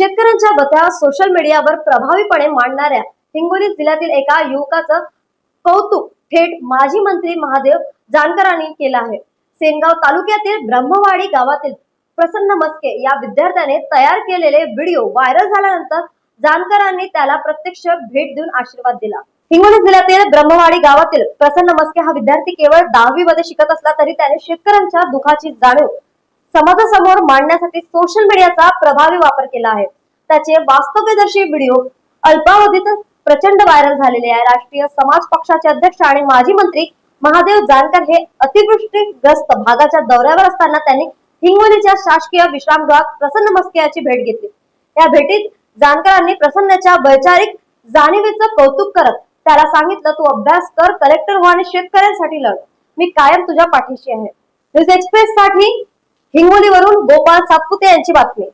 शेतकऱ्यांच्या बत्या सोशल मीडियावर प्रभावीपणे मांडणाऱ्या हिंगोली जिल्ह्यातील एका युवकाचं कौतुक थेट माजी मंत्री महादेव जानकरांनी केलं आहे. सेनगाव तालुक्यातील ब्रह्मवाडी गावातील प्रसन्न मस्के या विद्यार्थ्याने तयार केलेले व्हिडिओ व्हायरल झाल्यानंतर जानकरांनी त्याला प्रत्यक्ष भेट देऊन आशीर्वाद दिला. हिंगोली जिल्ह्यातील ब्रह्मवाडी गावातील प्रसन्न मस्के हा विद्यार्थी केवळ दहावी मध्ये शिकत असला तरी त्याने शेतकऱ्यांच्या दुखाची जाणीव समाजासमोर मांडण्यासाठी सोशल मीडियाचा प्रभावी वापर केला आहे. त्याचे वास्तव्यदर्शी व्हिडिओ अल्पावधीत प्रचंड व्हायरल झालेले आहे. राष्ट्रीय समाज पक्षाचे अध्यक्ष आणि माजी मंत्री महादेव जानकर हे अतिवृष्टीग्रस्त भागाच्या दौऱ्यावर असताना त्यांनी हिंगोलीच्या शासकीय विश्रामगृहात प्रसन्न मस्कियाची भेट घेतली. या भेटीत जानकरांनी प्रसन्नाच्या वैचारिक जाणीवेचं कौतुक करत त्याला सांगितलं तू अभ्यास कर कलेक्टर हो आणि शेतकऱ्यांसाठी लढ. मी कायम तुझ्या पाठीशी आहे. न्यूज एक्सप्रेस साठी हिंगोलीवरून गोपाळ सातपुते यांची बातमी.